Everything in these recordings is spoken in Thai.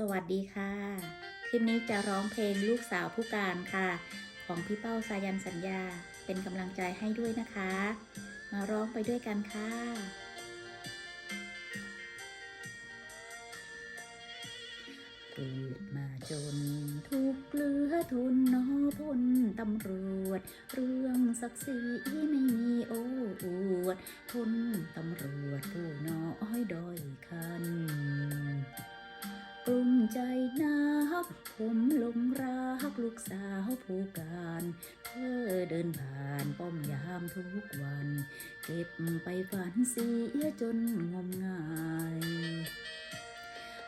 สวัสดีค่ะ คลิปนี้จะร้องเพลงลูกสาวผู้การค่ะ ของพี่เป้าสายันสัญญา เป็นกำลังใจให้ด้วยนะคะ มาร้องไปด้วยกันค่ะ เกิดมาจนทุกเหลือทนนอพลตำรวจ เรื่องศักดิ์ศรีไม่มีโอ้อวดทนตำรวจผู้น้อยด้อยคัน ใจนักผมหลงรักลูกสาวผู้การ เธอเดินผ่านป้อมยามทุกวัน เก็บไปฝันเสียจนงมงาย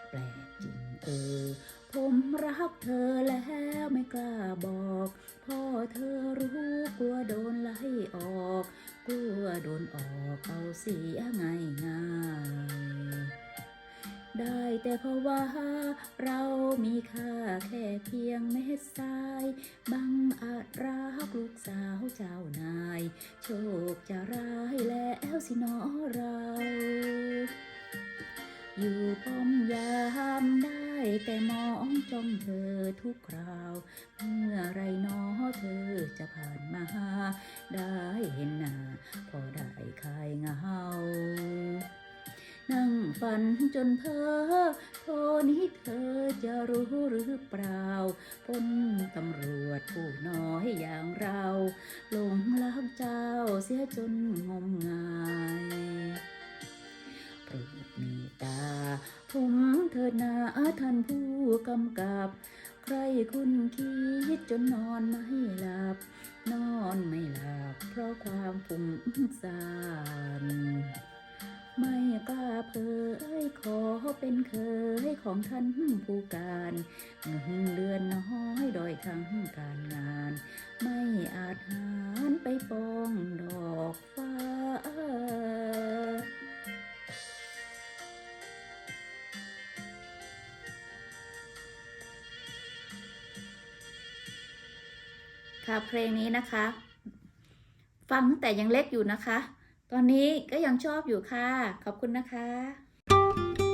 แปลกจริงเออ ผมรักเธอแล้วไม่กล้าบอกพ่อเธอรู้กลัวโดนไล่ออก กลัวโดนออกเอาเสียง่ายง่าย แต่เพราะว่าเรามีค่าแค่เพียงเม็ดทรายบังอาจรักลูกสาวเจ้านาย โชคจะร้ายแล้วสินอเรา อยู่ป้อมยามได้แต่มองจ้องเธอทุกคราว เมื่อไรนอเธอจะผ่านมา ได้เห็นหน้าพอ ฝันจนเพ้อโทนี้เธอจะรู้หรือเปล่าพลตำรวจผู้น้อยอย่างเราหลงรักเจ้าเสียจนงมงายโปรดเมตตาผมเถิดนาท่านผู้กำกับ ใครคุณคิดจนนอนไม่หลับ เป็นเคยของท่านผู้การเงินเดือนน้อยดอยทั้งการงาน ไม่อาจหารไปปองดอกฟ้าค่ะเพลงนี้นะคะ ฟังตั้งแต่ยังเล็กอยู่นะคะ ตอนนี้ก็ยังชอบอยู่ค่ะ ขอบคุณนะคะ